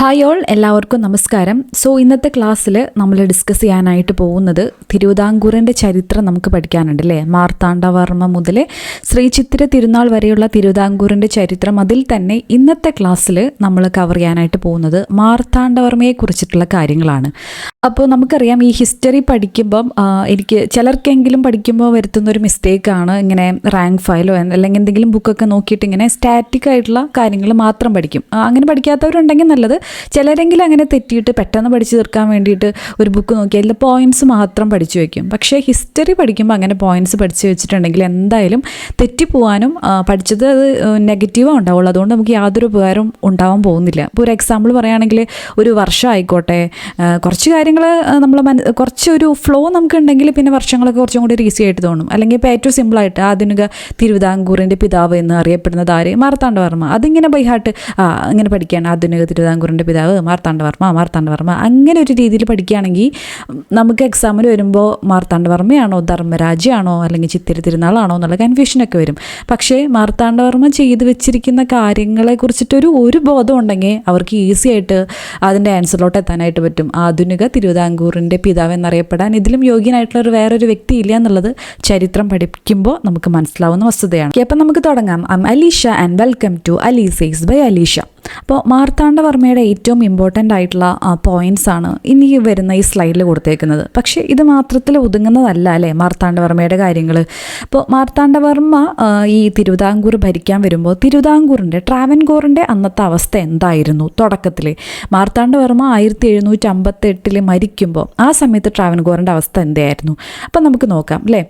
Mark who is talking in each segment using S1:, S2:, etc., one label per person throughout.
S1: Hi all എല്ലാവർക്കും നമസ്കാരം. So ഇന്നത്തെ ക്ലാസ്സിൽ നമ്മൾ ഡിസ്കസ് ചെയ്യാനായിട്ട് പോകുന്നത് തിരുവിതാംകൂറിന്റെ ചരിത്രം നമുക്ക് പഠിക്കാനുണ്ട് അല്ലേ? മാർത്താണ്ഡവർമ്മ മുതൽ ശ്രീ ചിത്തിര തിരുനാൾ വരെയുള്ള തിരുവിതാംകൂറിന്റെ ചരിത്രം അതിൽ തന്നെ ഇന്നത്തെ ക്ലാസ്സിൽ നമ്മൾ കവർ ചെയ്യാനായിട്ട് പോകുന്നത് മാർത്താണ്ഡവർമ്മയെ കുറിച്ചിട്ടുള്ള കാര്യങ്ങളാണ്. അപ്പോൾ നമുക്കറിയാം ഈ ഹിസ്റ്ററി പഠിക്കുമ്പം എനിക്ക് ചിലർക്കെങ്കിലും പഠിക്കുമ്പോൾ വരുത്തുന്ന ഒരു മിസ്റ്റേക്കാണ് ഇങ്ങനെ റാങ്ക് ഫയലോ അല്ലെങ്കിൽ എന്തെങ്കിലും ബുക്കൊക്കെ നോക്കിയിട്ട് ഇങ്ങനെ സ്റ്റാറ്റിക് ആയിട്ടുള്ള കാര്യങ്ങൾ മാത്രം പഠിക്കും. അങ്ങനെ പഠിക്കാത്തവരുണ്ടെങ്കിൽ നല്ലത്. ചിലരെങ്കിലും അങ്ങനെ തെറ്റിയിട്ട് പെട്ടെന്ന് പഠിച്ചു തീർക്കാൻ വേണ്ടിയിട്ട് ഒരു ബുക്ക് നോക്കി അതിൽ പോയിന്റ്സ് മാത്രം പഠിച്ചു വയ്ക്കും പക്ഷേ ഹിസ്റ്ററി പഠിക്കുമ്പോൾ അങ്ങനെ പോയിന്റ്സ് പഠിച്ചു വെച്ചിട്ടുണ്ടെങ്കിൽ എന്തായാലും തെറ്റിപ്പോവാനും പഠിച്ചത് അത് നെഗറ്റീവാണ് ഉണ്ടാവുള്ളൂ. അതുകൊണ്ട് നമുക്ക് യാതൊരു ഉപകാരവും ഉണ്ടാവാൻ പോകുന്നില്ല. ഇപ്പോൾ ഒരു എക്സാമ്പിൾ പറയുകയാണെങ്കിൽ ഒരു വർഷം ആയിക്കോട്ടെ കുറച്ച് കാര്യങ്ങൾ നമ്മൾ മന കുറച്ചൊരു ഫ്ലോ നമുക്കുണ്ടെങ്കിൽ പിന്നെ വർഷങ്ങളൊക്കെ കുറച്ചും കൂടി ഈസി ആയിട്ട് തോന്നും. അല്ലെങ്കിൽ ഇപ്പോൾ ഏറ്റവും സിമ്പിളായിട്ട് ആധുനിക തിരുവിതാംകൂറിന്റെ പിതാവ് എന്ന് അറിയപ്പെടുന്നത് ആര്? മാർത്താണ്ഡവർമ്മ അതിങ്ങനെ ബൈഹാട്ട് ആ ഇങ്ങനെ പഠിക്കുകയാണ് ആധുനിക തിരുവിതാംകൂറിന്റെ പിതാവ് മാർത്താണ്ഡവർമ്മ മാർത്താണ്ഡവർമ്മ അങ്ങനെ ഒരു രീതിയിൽ പഠിക്കുകയാണെങ്കിൽ നമുക്ക് എക്സാമിന് വരുമ്പോൾ മാർത്താണ്ഡവർമ്മയാണോ ധർമ്മരാജയാണോ അല്ലെങ്കിൽ ചിത്തിര തിരുനാളാണോ എന്നുള്ള കൺഫ്യൂഷനൊക്കെ വരും. പക്ഷേ മാർത്താണ്ഡവർമ്മ ചെയ്തു വെച്ചിരിക്കുന്ന കാര്യങ്ങളെ കുറിച്ചിട്ടൊരു ഒരു ബോധം ഉണ്ടെങ്കിൽ അവർക്ക് ഈസി ആയിട്ട് അതിന്റെ ആൻസറിലോട്ട് എത്താനായിട്ട് പറ്റും. ആധുനിക തിരുവിതാംകൂറിന്റെ പിതാവ് എന്നറിയപ്പെടാൻ ഇതിലും യോഗ്യനായിട്ടുള്ള ഒരു വേറൊരു വ്യക്തി ഇല്ല എന്നുള്ളത് ചരിത്രം പഠിക്കുമ്പോൾ നമുക്ക് മനസ്സിലാവുന്ന വസ്തുതയാണ്. അപ്പം നമുക്ക് തുടങ്ങാം. Alisha and welcome to Alisha's by Alisha അപ്പോൾ മാർത്താണ്ഡവർമ്മയുടെ ഏറ്റവും ഇമ്പോർട്ടന്റ് ആയിട്ടുള്ള പോയിന്റ്സ് ആണ് ഇനി വരുന്ന ഈ സ്ലൈഡിൽ കൊടുത്തേക്കുന്നത്. പക്ഷേ ഇത് മാത്രത്തിൽ ഒതുങ്ങുന്നതല്ല അല്ലേ മാർത്താണ്ഡവർമ്മയുടെ കാര്യങ്ങൾ? അപ്പോൾ മാർത്താണ്ഡവർമ്മ ഈ തിരുവിതാംകൂർ ഭരിക്കാൻ വരുമ്പോൾ തിരുവിതാംകൂറിന്റെ ട്രാവൻകൂറിന്റെ അന്നത്തെ അവസ്ഥ എന്തായിരുന്നു തുടക്കത്തിൽ മാർത്താണ്ഡവർമ്മ ആയിരത്തി എഴുന്നൂറ്റി അമ്പത്തെട്ടിൽ മരിക്കുമ്പോൾ ആ സമയത്ത് ട്രാവൻകൂറിന്റെ അവസ്ഥ എന്തായിരുന്നു? അപ്പം നമുക്ക് നോക്കാം അല്ലേ?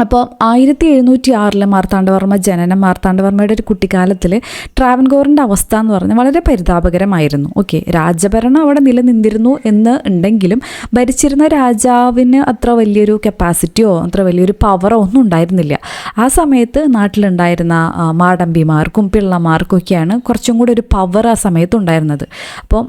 S1: അപ്പോൾ ആയിരത്തി എഴുന്നൂറ്റി ആറിലെ മാർത്താണ്ഡവർമ്മ ജനനം മാർത്താണ്ഡവർമ്മയുടെ ഒരു കുട്ടിക്കാലത്തിൽ ട്രാവൻകോറിന്റെ അവസ്ഥ എന്ന് പറഞ്ഞാൽ വളരെ പരിതാപകരമായിരുന്നു. ഓക്കെ രാജഭരണം അവിടെ നിലനിന്നിരുന്നു എന്ന് ഉണ്ടെങ്കിലും ഭരിച്ചിരുന്ന രാജാവിന് അത്ര വലിയൊരു കപ്പാസിറ്റിയോ അത്ര വലിയൊരു പവറോ ഒന്നും ഉണ്ടായിരുന്നില്ല. ആ സമയത്ത് നാട്ടിലുണ്ടായിരുന്ന മാടമ്പിമാർക്കും പിള്ളമാർക്കും ഒക്കെയാണ് കുറച്ചും കൂടി ഒരു പവർ ആ സമയത്ത് ഉണ്ടായിരുന്നത്. അപ്പോൾ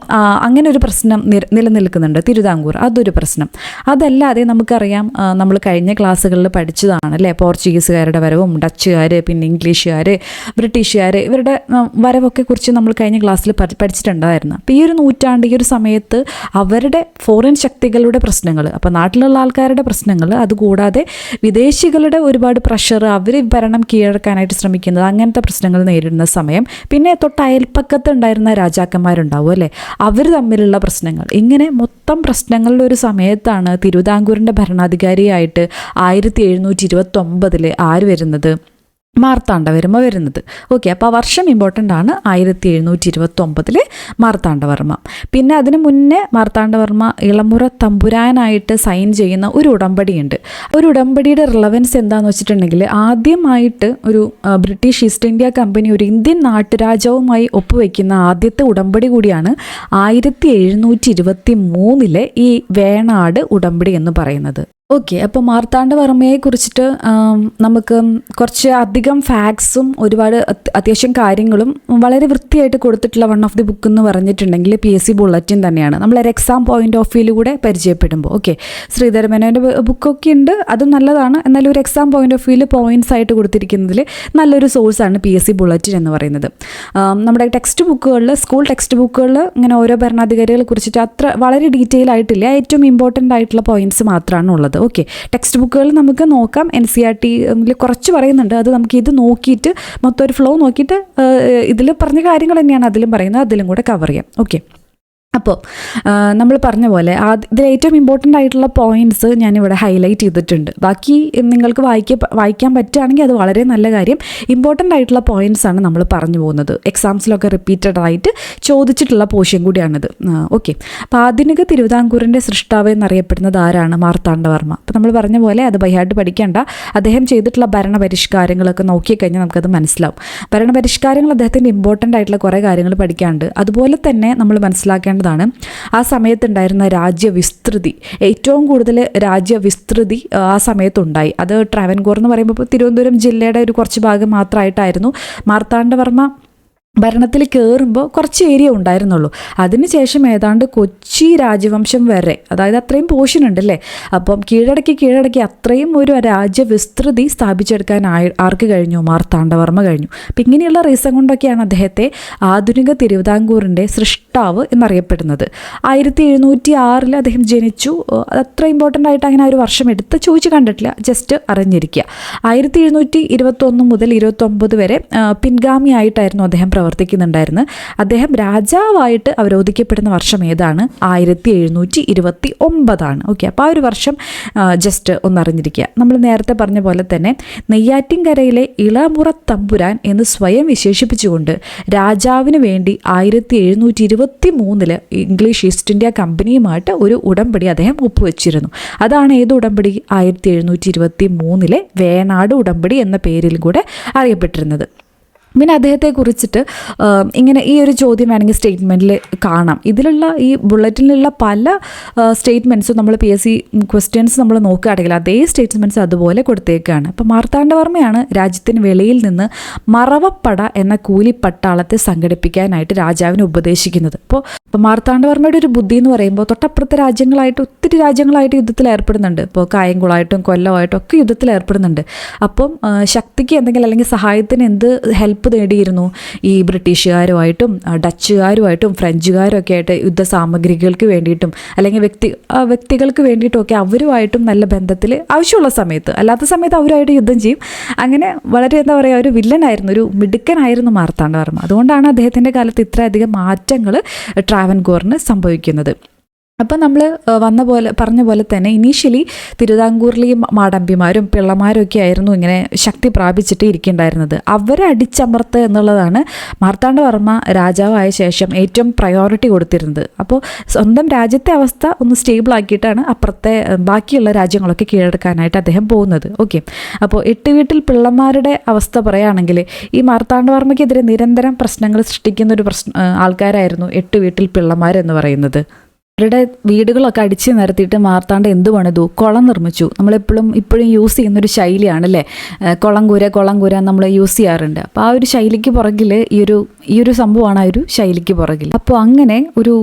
S1: അങ്ങനെ ഒരു പ്രശ്നം നിലനിൽക്കുന്നുണ്ട് തിരുവിതാംകൂർ. അതൊരു പ്രശ്നം. അതല്ലാതെ നമുക്കറിയാം നമ്മൾ കഴിഞ്ഞ ക്ലാസ്സുകളിൽ പഠിച്ചതാണ് അല്ലേ പോർച്ചുഗീസുകാരുടെ വരവും ഡച്ചുകാർ പിന്നെ ഇംഗ്ലീഷുകാർ ബ്രിട്ടീഷുകാർ ഇവരുടെ വരവൊക്കെ കുറിച്ച് നമ്മൾ കഴിഞ്ഞ ക്ലാസ്സിൽ പഠി- പഠിച്ചിട്ടുണ്ടായിരുന്നു. അപ്പോൾ ഈ ഒരു നൂറ്റാണ്ട് ഈ ഒരു സമയത്ത് അവരുടെ ഫോറിൻ ശക്തികളുടെ പ്രശ്നങ്ങൾ അപ്പോൾ നാട്ടിലുള്ള ആൾക്കാരുടെ പ്രശ്നങ്ങൾ അതുകൂടാതെ വിദേശികളുടെ ഒരുപാട് പ്രഷർ അവർ ഭരണം കീഴടക്കാനായിട്ട് ശ്രമിക്കുന്നത് അങ്ങനത്തെ പ്രശ്നങ്ങൾ നേരിടുന്ന സമയം പിന്നെ തൊട്ട് അയൽപ്പക്കത്ത് ഉണ്ടായിരുന്ന രാജാക്കന്മാരുണ്ടാവും അല്ലേ? അവർ തമ്മിലുള്ള പ്രശ്നങ്ങൾ ഇങ്ങനെ മൊത്തം പ്രശ്നങ്ങളുടെ ഒരു സമയത്താണ് തിരുവിതാംകൂറിന്റെ ഭരണാധികാരിയായിട്ട് ആയിരത്തി എഴുന്നൂറ്റി ഇരുപത്തി ഒമ്പതിൽ ആര് വരുന്നത്? മാർത്താണ്ഡവർമ്മ വരുന്നത്. ഓക്കെ അപ്പോൾ ആ വർഷം ഇമ്പോർട്ടന്റ് ആണ് ആയിരത്തി എഴുന്നൂറ്റി ഇരുപത്തി ഒമ്പതിൽ മാർത്താണ്ഡവർമ്മ പിന്നെ അതിന് മുന്നേ മാർത്താണ്ഡവർമ്മ ഇളമുറ തമ്പുരാനായിട്ട് സൈൻ ചെയ്യുന്ന ഒരു ഉടമ്പടിയുണ്ട്. ഒരു ഉടമ്പടിയുടെ റിലവൻസ് എന്താണെന്ന് വെച്ചിട്ടുണ്ടെങ്കിൽ ആദ്യമായിട്ട് ഒരു ബ്രിട്ടീഷ് ഈസ്റ്റ് ഇന്ത്യ കമ്പനി ഒരു ഇന്ത്യൻ നാട്ടുരാജാവുമായി ഒപ്പുവെക്കുന്ന ആദ്യത്തെ ഉടമ്പടി കൂടിയാണ് ആയിരത്തി എഴുന്നൂറ്റി ഇരുപത്തി മൂന്നിലെ ഈ വേണാട് ഉടമ്പടി എന്ന് പറയുന്നത്. ഓക്കെ അപ്പോൾ മാർത്താണ്ഡവർമ്മയെ കുറിച്ചിട്ട് നമുക്ക് കുറച്ച് അധികം ഫാക്ട്സും ഒരുപാട് അത്- അത്യാവശ്യം കാര്യങ്ങളും വളരെ വൃത്തിയായിട്ട് കൊടുത്തിട്ടുള്ള വൺ ഓഫ് ദി ബുക്ക് എന്ന് പറഞ്ഞിട്ടുണ്ടെങ്കിൽ പി എസ് സി ബുള്ളറ്റിൻ തന്നെയാണ്. നമ്മളൊരു എക്സാം പോയിന്റ് ഓഫ് വ്യൂയിലൂടെ പരിചയപ്പെടുമ്പോൾ. ഓക്കെ ശ്രീധരമേനോന്റെ ബുക്കൊക്കെ ഉണ്ട്. അതും നല്ലതാണ്. എന്നാലും ഒരു എക്സാം പോയിന്റ് ഓഫ് വ്യൂയിൽ പോയിന്റ്സ് ആയിട്ട് കൊടുത്തിരിക്കുന്നതിൽ നല്ലൊരു സോഴ്സാണ് പി എസ് സി ബുള്ളറ്റിൻ എന്ന് പറയുന്നത്. നമ്മുടെ ടെക്സ്റ്റ് ബുക്കുകളിൽ സ്കൂൾ ടെക്സ്റ്റ് ബുക്കുകളിൽ ഇങ്ങനെ ഓരോ ഭരണാധികാരികളെ കുറിച്ചിട്ട് അത്ര വളരെ ഡീറ്റെയിൽ ആയിട്ടില്ല. ഏറ്റവും ഇമ്പോർട്ടന്റ് ആയിട്ടുള്ള പോയിന്റ്സ് മാത്രമാണ് ഉള്ളത്. ഓക്കെ. ടെക്സ്റ്റ് ബുക്കുകൾ നമുക്ക് നോക്കാം. എൻ സി ആർ ടി കുറച്ച് പറയുന്നുണ്ട്. അത് നമുക്ക് ഇത് നോക്കിയിട്ട് മൊത്തം ഒരു ഫ്ലോ നോക്കിയിട്ട് ഇതിൽ പറഞ്ഞ കാര്യങ്ങൾ തന്നെയാണ് അതിലും പറയുന്നത്. അതിലും കൂടെ കവർ ചെയ്യാം. ഓക്കെ. അപ്പോൾ നമ്മൾ പറഞ്ഞ പോലെ ഇതിൽ ഏറ്റവും ഇമ്പോർട്ടന്റ് ആയിട്ടുള്ള പോയിന്റ്സ് ഞാനിവിടെ ഹൈലൈറ്റ് ചെയ്തിട്ടുണ്ട്. ബാക്കി നിങ്ങൾക്ക് വായിക്ക വായിക്കാൻ പറ്റുകയാണെങ്കിൽ അത് വളരെ നല്ല കാര്യം. ഇമ്പോർട്ടന്റ് ആയിട്ടുള്ള പോയിന്റ്സ് ആണ് നമ്മൾ പറഞ്ഞു പോകുന്നത്. എക്സാംസിലൊക്കെ റിപ്പീറ്റഡ് ആയിട്ട് ചോദിച്ചിട്ടുള്ള പോഷൻ കൂടിയാണിത്. ഓക്കെ അപ്പോൾ ആധുനിക തിരുവിതാംകൂറിന്റെ സൃഷ്ടാവ് എന്നറിയപ്പെടുന്നത് ആരാണ്? മാർത്താണ്ഡവർമ്മ. അപ്പോൾ നമ്മൾ പറഞ്ഞ പോലെ അത് ബൈഹാർട്ട് പഠിക്കേണ്ട. അദ്ദേഹം ചെയ്തിട്ടുള്ള ഭരണപരിഷ്കാരങ്ങളൊക്കെ നോക്കിക്കഴിഞ്ഞാൽ നമുക്കത് മനസ്സിലാവും. ഭരണപരിഷ്കാരങ്ങൾ അദ്ദേഹത്തിന്റെ ഇമ്പോർട്ടന്റ് ആയിട്ടുള്ള കുറേ കാര്യങ്ങൾ പഠിക്കാണ്ട് അതുപോലെ തന്നെ നമ്മൾ മനസ്സിലാക്കേണ്ടതാണ് ആ സമയത്തുണ്ടായിരുന്ന രാജ്യവിസ്തൃതി. ഏറ്റവും കൂടുതൽ രാജ്യവിസ്തൃതി ആ, സമയത്തുണ്ടായി. അത് ട്രാവൻകൂർ എന്ന് പറയുമ്പോൾ തിരുവനന്തപുരം ജില്ലയുടെ ഒരു കുറച്ച് ഭാഗം മാത്രമായിട്ടായിരുന്നു. മാർത്താണ്ഡവർമ്മ ഭരണത്തിൽ കയറുമ്പോൾ കുറച്ച് ഏരിയ ഉണ്ടായിരുന്നുള്ളൂ. അതിനുശേഷം ഏതാണ്ട് കൊച്ചി രാജവംശം വരെ അതായത് അത്രയും പോഷൻ ഉണ്ടല്ലേ? അപ്പം കീഴടക്കി കീഴടക്കി അത്രയും ഒരു രാജ്യവിസ്തൃതി സ്ഥാപിച്ചെടുക്കാൻ ആർക്ക് കഴിഞ്ഞു? മാർത്താണ്ഡവർമ്മ കഴിഞ്ഞു. അപ്പം ഇങ്ങനെയുള്ള റീസൺ കൊണ്ടൊക്കെയാണ് അദ്ദേഹത്തെ ആധുനിക തിരുവിതാംകൂറിന്റെ സൃഷ്ടാവ് എന്നറിയപ്പെടുന്നത്. ആയിരത്തി എഴുന്നൂറ്റി ആറിൽ അദ്ദേഹം ജനിച്ചു അത്ര ഇമ്പോർട്ടന്റ് ആയിട്ട് അങ്ങനെ ഒരു വർഷം എടുത്ത് ചോദിച്ചു കണ്ടിട്ടില്ല. ജസ്റ്റ് അറിഞ്ഞിരിക്കുക. ആയിരത്തി എഴുന്നൂറ്റി ഇരുപത്തൊന്ന് മുതൽ ഇരുപത്തൊമ്പത് വരെ പിൻഗാമി പിൻഗാമിയായിട്ടായിരുന്നു അദ്ദേഹം പ്രവർത്തിക്കുന്നുണ്ടായിരുന്നത് അദ്ദേഹം രാജാവായിട്ട് അവരോധിക്കപ്പെടുന്ന വർഷം ഏതാണ്? ആയിരത്തി എഴുന്നൂറ്റി ഇരുപത്തി ഒമ്പതാണ് ഓക്കെ അപ്പോൾ ആ ഒരു വർഷം ജസ്റ്റ് ഒന്ന് അറിഞ്ഞിരിക്കുക നമ്മൾ നേരത്തെ പറഞ്ഞ പോലെ തന്നെ നെയ്യാറ്റിൻകരയിലെ ഇളമുറ തമ്പുരാൻ എന്ന് സ്വയം വിശേഷിപ്പിച്ചുകൊണ്ട് രാജാവിന് വേണ്ടി ആയിരത്തി എഴുന്നൂറ്റി ഇരുപത്തി മൂന്നിൽ ഇംഗ്ലീഷ് ഈസ്റ്റ് ഇന്ത്യ കമ്പനിയുമായിട്ട് ഒരു ഉടമ്പടി അദ്ദേഹം ഒപ്പുവെച്ചിരുന്നു. അതാണ് ഏത് ഉടമ്പടി? ആയിരത്തി എഴുന്നൂറ്റി ഇരുപത്തി മൂന്നിലെ വേണാട് ഉടമ്പടി എന്ന പേരിൽ കൂടെ അറിയപ്പെട്ടിരുന്നത്. പിന്നെ അദ്ദേഹത്തെ കുറിച്ചിട്ട് ഇങ്ങനെ ഈ ഒരു ചോദ്യം വേണമെങ്കിൽ സ്റ്റേറ്റ്മെന്റിൽ കാണാം. ഇതിലുള്ള ഈ ബുള്ളറ്റിലുള്ള പല സ്റ്റേറ്റ്മെന്റ്സും നമ്മൾ പി എസ് സി ക്വസ്റ്റ്യൻസ് നമ്മൾ നോക്കുകയാണെങ്കിൽ അതേ സ്റ്റേറ്റ്മെന്റ്സ് അതുപോലെ കൊടുത്തേക്കാണ്. അപ്പോൾ മാർത്താണ്ഡവർമ്മയാണ് രാജ്യത്തിന് വെളിയിൽ നിന്ന് മറവപ്പട എന്ന കൂലിപ്പട്ടാളത്തെ സംഘടിപ്പിക്കാനായിട്ട് രാജാവിനെ ഉപദേശിക്കുന്നത്. അപ്പോൾ ഇപ്പോൾ മാർത്താണ്ഡവർമ്മയുടെ ഒരു ബുദ്ധി എന്ന് പറയുമ്പോൾ തൊട്ടപ്പുറത്തെ രാജ്യങ്ങളായിട്ട് ഒത്തിരി രാജ്യങ്ങളായിട്ട് യുദ്ധത്തിൽ ഏർപ്പെടുന്നുണ്ട്. ഇപ്പോൾ കായംകുളമായിട്ടും കൊല്ലമായിട്ടും ഒക്കെ യുദ്ധത്തിൽ ഏർപ്പെടുന്നുണ്ട്. അപ്പം ശക്തിക്ക് എന്തെങ്കിലും അല്ലെങ്കിൽ സഹായത്തിന് എന്ത് ഹെൽപ്പ് നേടിയിരുന്നു ഈ ബ്രിട്ടീഷുകാരുമായിട്ടും ഡച്ചുകാരുമായിട്ടും ഫ്രഞ്ചുകാരും ഒക്കെ ആയിട്ട് യുദ്ധ സാമഗ്രികൾക്ക് വേണ്ടിയിട്ടും അല്ലെങ്കിൽ വ്യക്തി വ്യക്തികൾക്ക് വേണ്ടിയിട്ടുമൊക്കെ അവരുമായിട്ടും നല്ല ബന്ധത്തിൽ ആവശ്യമുള്ള സമയത്ത് അല്ലാത്ത സമയത്ത് അവരുമായിട്ട് യുദ്ധം ചെയ്യും. അങ്ങനെ വളരെ എന്താ പറയുക ഒരു വില്ലനായിരുന്നു ഒരു മിടുക്കനായിരുന്നു മാർത്താണ്ഡവർമ്മ. അതുകൊണ്ടാണ് അദ്ദേഹത്തിന്റെ കാലത്ത് ഇത്രയധികം മാറ്റങ്ങൾ ട്രാവൻകൂറിന് സംഭവിക്കുന്നത്. അപ്പം നമ്മൾ വന്ന പോലെ പറഞ്ഞ പോലെ തന്നെ ഇനീഷ്യലി തിരുവിതാംകൂറിലെയും മാടമ്പിമാരും പിള്ളമാരും ഒക്കെ ആയിരുന്നു ഇങ്ങനെ ശക്തി പ്രാപിച്ചിട്ട് ഇരിക്കേണ്ടായിരുന്നത്. അവരെ അടിച്ചമർത്തുക എന്നുള്ളതാണ് മാർത്താണ്ഡവർമ്മ രാജാവായ ശേഷം ഏറ്റവും പ്രയോറിറ്റി കൊടുത്തിരുന്നത്. അപ്പോൾ സ്വന്തം രാജ്യത്തെ അവസ്ഥ ഒന്ന് സ്റ്റേബിൾ ആക്കിയിട്ടാണ് അപ്പുറത്തെ ബാക്കിയുള്ള രാജ്യങ്ങളൊക്കെ കീഴടക്കാനായിട്ട് അദ്ദേഹം പോകുന്നത്. ഓക്കെ അപ്പോൾ എട്ട് വീട്ടിൽ പിള്ളമാരുടെ അവസ്ഥ പറയുകയാണെങ്കിൽ ഈ മാർത്താണ്ഡവർമ്മയ്ക്കെതിരെ നിരന്തരം പ്രശ്നങ്ങൾ സൃഷ്ടിക്കുന്ന ഒരു പ്രശ്ന ആൾക്കാരായിരുന്നു എട്ട് വീട്ടിൽ പിള്ളമാരെന്ന് പറയുന്നത്. അവരുടെ വീടുകളൊക്കെ അടിച്ച് നിരത്തിയിട്ട് മാർത്താണ്ട് എന്ത് പണിതു കുളം നിർമ്മിച്ചു. നമ്മളെപ്പോഴും ഇപ്പോഴും യൂസ് ചെയ്യുന്നൊരു ശൈലിയാണ് അല്ലേ കുളം കൂര കുളം കൂര നമ്മൾ യൂസ് ചെയ്യാറുണ്ട്. അപ്പോൾ ആ ഒരു ശൈലിക്ക് പുറകിൽ ഈ ഒരു ഈ ഒരു സംഭവമാണ് ആ ഒരു ശൈലിക്ക് പുറകിൽ അപ്പോൾ അങ്ങനെ ഒരു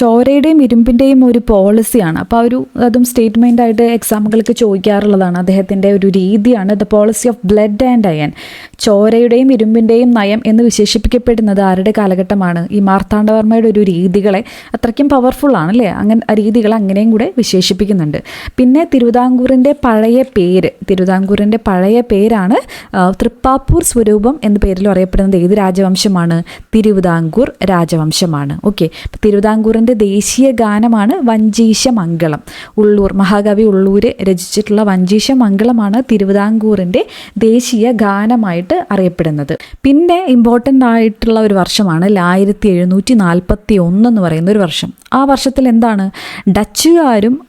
S1: ചോരയുടെയും ഇരുമ്പിന്റെയും ഒരു പോളിസിയാണ് അപ്പോൾ ആ ഒരു അതും സ്റ്റേറ്റ്മെന്റ് ആയിട്ട് എക്സാമ്പിളുകൾക്ക് ചോദിക്കാറുള്ളതാണ്. അദ്ദേഹത്തിന്റെ ഒരു രീതിയാണ് the policy of blood and iron ചോരയുടെയും ഇരുമ്പിന്റെയും നയം എന്ന് വിശേഷിപ്പിക്കപ്പെടുന്നത് ആരുടെ കാലഘട്ടമാണ്? ഈ മാർത്താണ്ഡവർമ്മയുടെ ഒരു രീതികളെ അത്രയ്ക്കും പവർഫുൾ അല്ലേ അങ്ങനെ രീതികൾ അങ്ങനെയും കൂടെ വിശേഷിപ്പിക്കുന്നുണ്ട്. പിന്നെ തിരുവിതാംകൂറിന്റെ പഴയ പേര് തിരുവിതാംകൂറിന്റെ പഴയ പേരാണ് തൃപ്പാപ്പൂർ സ്വരൂപം എന്ന പേരിൽ അറിയപ്പെടുന്നത് ഏത് രാജവംശമാണ്? തിരുവിതാംകൂർ രാജവംശമാണ്. ഓക്കെ. തിരുവിതാംകൂറിന്റെ ദേശീയ ഗാനമാണ് വഞ്ചീശ മംഗളം ഉള്ളൂർ മഹാകവി ഉള്ളൂര് രചിച്ചിട്ടുള്ള വഞ്ചീശ മംഗളമാണ് തിരുവിതാംകൂറിന്റെ ദേശീയ ഗാനമായിട്ട് അറിയപ്പെടുന്നത്. പിന്നെ ഇമ്പോർട്ടന്റ് ആയിട്ടുള്ള ഒരു വർഷമാണ് ആയിരത്തി എഴുന്നൂറ്റി നാൽപ്പത്തി ഒന്ന് എന്ന് പറയുന്ന ഒരു വർഷം. ആ വർഷത്തിൽ എന്താണ് ഡച്ചുകാരും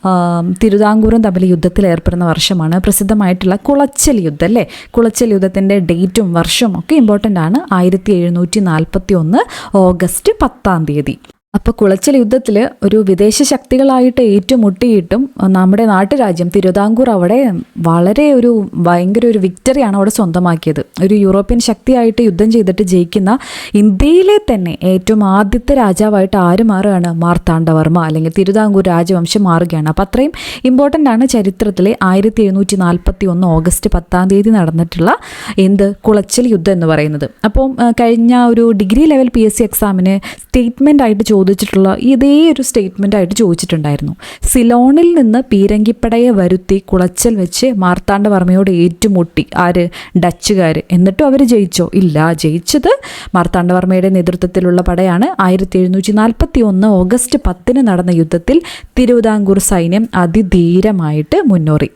S1: തിരുവിതാംകൂറും തമ്മിൽ യുദ്ധത്തിൽ ഏർപ്പെടുന്ന വർഷമാണ്. പ്രസിദ്ധമായിട്ടുള്ള കുളച്ചൽ യുദ്ധം അല്ലേ? കുളച്ചൽ യുദ്ധത്തിന്റെ ഡേറ്റും വർഷവും ഒക്കെ ഇമ്പോർട്ടന്റ് ആണ്. ആയിരത്തി എഴുന്നൂറ്റി നാൽപ്പത്തി ഒന്ന് ഓഗസ്റ്റ് പത്താം തീയതി. അപ്പോൾ കുളച്ചൽ യുദ്ധത്തിൽ ഒരു വിദേശ ശക്തികളായിട്ട് ഏറ്റുമുട്ടിയിട്ടും നമ്മുടെ നാട്ടുരാജ്യം തിരുവിതാംകൂർ അവിടെ വളരെ ഒരു ഭയങ്കര ഒരു വിക്ടറിയാണ് അവിടെ സ്വന്തമാക്കിയത്. ഒരു യൂറോപ്യൻ ശക്തിയായിട്ട് യുദ്ധം ചെയ്തിട്ട് ജയിക്കുന്ന ഇന്ത്യയിലെ തന്നെ ഏറ്റവും ആദ്യത്തെ രാജാവായിട്ട് ആര് മാറുകയാണ്? മാർത്താണ്ഡവർമ്മ അല്ലെങ്കിൽ തിരുവിതാംകൂർ രാജവംശം മാറുകയാണ്. അപ്പോൾ അത്രയും ഇമ്പോർട്ടന്റ് ആണ് ചരിത്രത്തിലെ ആയിരത്തി എഴുന്നൂറ്റി നാൽപ്പത്തി ഒന്ന് ഓഗസ്റ്റ് പത്താം തീയതി നടന്നിട്ടുള്ള എന്ത്? കുളച്ചൽ യുദ്ധം എന്ന് പറയുന്നത്. അപ്പം കഴിഞ്ഞ ഒരു degree level P S C എക്സാമിന് സ്റ്റേറ്റ്മെന്റ് ആയിട്ട് ചോദിച്ചിട്ടുള്ള ഇതേ ഒരു സ്റ്റേറ്റ്മെന്റ് ആയിട്ട് ചോദിച്ചിട്ടുണ്ടായിരുന്നു. സിലോണിൽ നിന്ന് പീരങ്കിപ്പടയെ വരുത്തി കുളച്ചൽ വെച്ച് മാർത്താണ്ഡവർമ്മയോട് ഏറ്റുമുട്ടി. ആര്? ഡച്ചുകാർ എന്നിട്ടും അവർ ജയിച്ചോ? ഇല്ല. ജയിച്ചത് മാർത്താണ്ഡവർമ്മയുടെ നേതൃത്വത്തിലുള്ള പടയാണ്. ആയിരത്തി എഴുന്നൂറ്റി നാൽപ്പത്തി ഒന്ന് ഓഗസ്റ്റ് പത്തിന് നടന്ന യുദ്ധത്തിൽ തിരുവിതാംകൂർ സൈന്യം അതിധീരമായിട്ട് മുന്നോറി.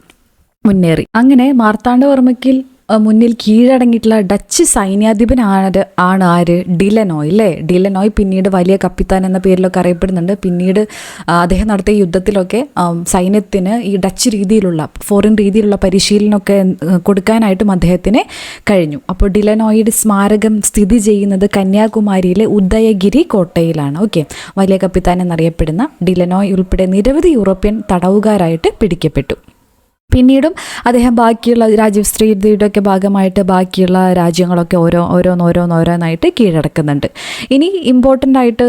S1: മുന്നേറി. അങ്ങനെ മാർത്താണ്ഡവർമ്മയ്ക്കിൽ മുന്നിൽ കീഴടങ്ങിയിട്ടുള്ള ഡച്ച് സൈന്യാധിപൻ ആര് ആണ് ആര്? ഡിലനോയ് അല്ലേ ഡിലനോയ് പിന്നീട് വലിയ കപ്പിത്താൻ എന്ന പേരിലൊക്കെ അറിയപ്പെടുന്നുണ്ട്. പിന്നീട് അദ്ദേഹം നടത്തിയ യുദ്ധത്തിലൊക്കെ സൈന്യത്തിന് ഈ ഡച്ച് രീതിയിലുള്ള ഫോറിൻ രീതിയിലുള്ള പരിശീലനമൊക്കെ കൊടുക്കാനായിട്ടും അദ്ദേഹത്തിന് കഴിഞ്ഞു. അപ്പോൾ ഡിലനോയുടെ സ്മാരകം സ്ഥിതി ചെയ്യുന്നത് കന്യാകുമാരിയിലെ ഉദയഗിരി കോട്ടയിലാണ്. ഓക്കെ. വലിയ കപ്പിത്താൻ എന്നറിയപ്പെടുന്ന ഡിലനോയ് ഉൾപ്പെടെ നിരവധി യൂറോപ്യൻ തടവുകാരായിട്ട് പിടിക്കപ്പെട്ടു. പിന്നീടും അദ്ദേഹം ബാക്കിയുള്ള രാജീവ് ശ്രീയുടെ ഒക്കെ ഭാഗമായിട്ട് ബാക്കിയുള്ള രാജ്യങ്ങളൊക്കെ ഓരോ ഓരോന്നോരോന്നോരോന്നായിട്ട് കീഴടക്കുന്നുണ്ട്. ഇനി ഇമ്പോർട്ടന്റ് ആയിട്ട്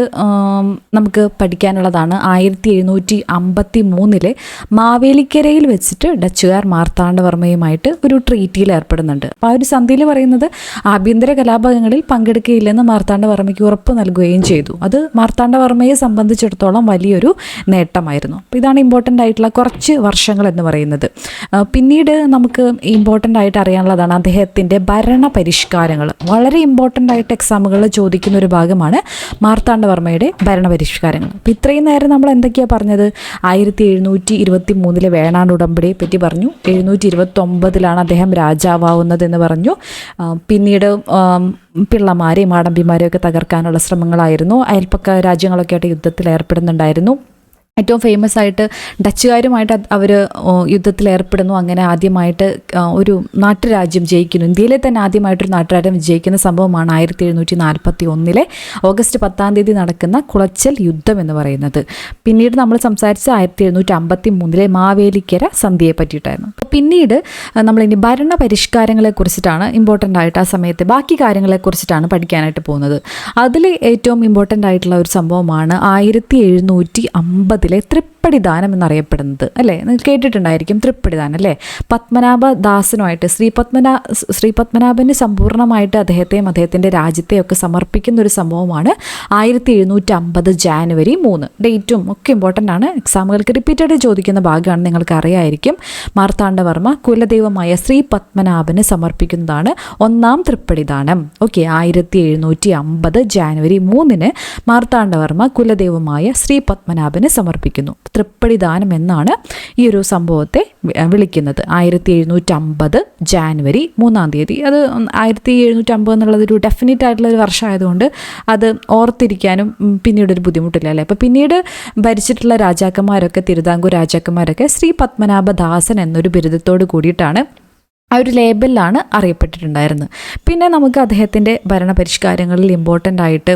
S1: നമുക്ക് പഠിക്കാനുള്ളതാണ് ആയിരത്തി എഴുന്നൂറ്റി അമ്പത്തി മൂന്നിലെ മാവേലിക്കരയിൽ വെച്ചിട്ട് ഡച്ചുകാർ മാർത്താണ്ഡവർമ്മയുമായിട്ട് ഒരു ട്രീറ്റിയിൽ ഏർപ്പെടുന്നുണ്ട്. അപ്പോൾ ആ ഒരു സന്ധിയിൽ പറയുന്നത് ആഭ്യന്തര കലാപങ്ങളിൽ പങ്കെടുക്കുകയില്ലെന്ന് മാർത്താണ്ഡവർമ്മയ്ക്ക് ഉറപ്പ് നൽകുകയും ചെയ്തു. അത് മാർത്താണ്ഡവർമ്മയെ സംബന്ധിച്ചിടത്തോളം വലിയൊരു നേട്ടമായിരുന്നു. അപ്പോൾ ഇതാണ് ഇമ്പോർട്ടന്റ് ആയിട്ടുള്ള കുറച്ച് വർഷങ്ങൾ എന്ന് പറയുന്നത്. പിന്നീട് നമുക്ക് ഇമ്പോർട്ടന്റ് ആയിട്ട് അറിയാനുള്ളതാണ് അദ്ദേഹത്തിന്റെ ഭരണ പരിഷ്കാരങ്ങൾ വളരെ ഇമ്പോർട്ടന്റ് ആയിട്ട് എക്സാമുകളിൽ ചോദിക്കുന്ന ഒരു ഭാഗമാണ് മാർത്താണ്ഡവർമ്മയുടെ ഭരണ പരിഷ്കാരങ്ങൾ അപ്പം ഇത്രയും നേരം നമ്മൾ എന്തൊക്കെയാണ് പറഞ്ഞത്? ആയിരത്തി എഴുന്നൂറ്റി ഇരുപത്തി മൂന്നിലെ വേണാട് ഉടമ്പടിയെ പറ്റി പറഞ്ഞു. എഴുന്നൂറ്റി ഇരുപത്തി ഒമ്പതിലാണ് അദ്ദേഹം രാജാവാവുന്നത് എന്ന് പറഞ്ഞു. പിന്നീട് പിള്ളമാരെയും ആടമ്പിമാരെയും ഒക്കെ തകർക്കാനുള്ള ശ്രമങ്ങളായിരുന്നു. അയൽപ്പക്ക രാജ്യങ്ങളൊക്കെ ആയിട്ട് യുദ്ധത്തിൽ ഏർപ്പെടുന്നുണ്ടായിരുന്നു. ഏറ്റവും ഫേമസ് ആയിട്ട് ഡച്ചുകാരുമായിട്ട് അവർ യുദ്ധത്തിൽ ഏർപ്പെടുന്നു അങ്ങനെ ആദ്യമായിട്ട് ഒരു നാട്ടുരാജ്യം ജയിക്കുന്നു. ഇന്ത്യയിലെ തന്നെ ആദ്യമായിട്ടൊരു നാട്ടുരാജ്യം ജയിക്കുന്ന സംഭവമാണ് ആയിരത്തി എഴുന്നൂറ്റി നാൽപ്പത്തി ഒന്നിലെ ഓഗസ്റ്റ് പത്താം തീയതി നടക്കുന്ന കുളച്ചൽ യുദ്ധം എന്ന് പറയുന്നത്. പിന്നീട് നമ്മൾ സംസാരിച്ച ആയിരത്തി എഴുന്നൂറ്റി അമ്പത്തി മൂന്നിലെ മാവേലിക്കര സന്ധിയെ പറ്റിയിട്ടായിരുന്നു. പിന്നീട് നമ്മളിനി ഭരണ പരിഷ്കാരങ്ങളെ കുറിച്ചിട്ടാണ് ഇമ്പോർട്ടന്റ് ആയിട്ട് ആ സമയത്ത് ബാക്കി കാര്യങ്ങളെ കുറിച്ചിട്ടാണ് പഠിക്കാനായിട്ട് പോകുന്നത്. അതിൽ ഏറ്റവും ഇമ്പോർട്ടന്റ് ആയിട്ടുള്ള ഒരു സംഭവമാണ് ആയിരത്തി എഴുന്നൂറ്റി അമ്പതിലെ തൃപ്പടിദാനം എന്നറിയപ്പെടുന്നത് അല്ലേ കേട്ടിട്ടുണ്ടായിരിക്കും തൃപ്പടിദാനം അല്ലേ? പത്മനാഭ ദാസനുമായിട്ട് ശ്രീ പത്മനാ ശ്രീ പത്മനാഭന് സമ്പൂർണമായിട്ട് അദ്ദേഹത്തെയും അദ്ദേഹത്തിന്റെ രാജ്യത്തെയും ഒക്കെ സമർപ്പിക്കുന്ന ഒരു സംഭവമാണ് ആയിരത്തി എഴുന്നൂറ്റി അമ്പത് ജാനുവരി മൂന്ന്. ഡേറ്റും ഒക്കെ ഇമ്പോർട്ടന്റ് ആണ്. എക്സാമുകൾക്ക് റിപ്പീറ്റഡ് ചോദിക്കുന്ന ഭാഗമാണ് നിങ്ങൾക്ക് അറിയായിരിക്കും. മാർത്താണ്ഡവർമ്മ കുലദൈവമായ ശ്രീ പത്മനാഭന് സമർപ്പിക്കുന്നതാണ് ഒന്നാം തൃപ്പടിദാനം. ഓക്കെ ആയിരത്തി എഴുന്നൂറ്റി അമ്പത് ജാനുവരി മൂന്നിന് മാർത്താണ്ഡവർമ്മ കുലദൈവമായ ശ്രീ പത്മനാഭന് സമർപ്പിക്കുന്നു. തൃപ്പടിദാനം എന്നാണ് ഈ ഒരു സംഭവത്തെ വിളിക്കുന്നത് ആയിരത്തി എഴുന്നൂറ്റി അമ്പത് ജാനുവരി മൂന്നാം തീയതി. അത് ആയിരത്തി എഴുന്നൂറ്റി അമ്പത് എന്നുള്ളത് ഒരു ഡെഫിനറ്റ് ആയിട്ടുള്ള ഒരു വർഷമായതുകൊണ്ട് അത് ഓർത്തിരിക്കാനും പിന്നീട് ഒരു ബുദ്ധിമുട്ടില്ല അല്ലേ? അപ്പോൾ പിന്നീട് ഭരിച്ചിട്ടുള്ള രാജാക്കന്മാരൊക്കെ തിരുവിതാംകൂർ രാജാക്കന്മാരൊക്കെ ശ്രീ പത്മനാഭദാസൻ എന്നൊരു ബിരുദത്തോട് കൂടിയിട്ടാണ് ആ ഒരു ലേബലിലാണ് അറിയപ്പെട്ടിട്ടുണ്ടായിരുന്നത്. പിന്നെ നമുക്ക് അദ്ദേഹത്തിന്റെ ഭരണപരിഷ്കാരങ്ങളിൽ ഇമ്പോർട്ടന്റ് ആയിട്ട്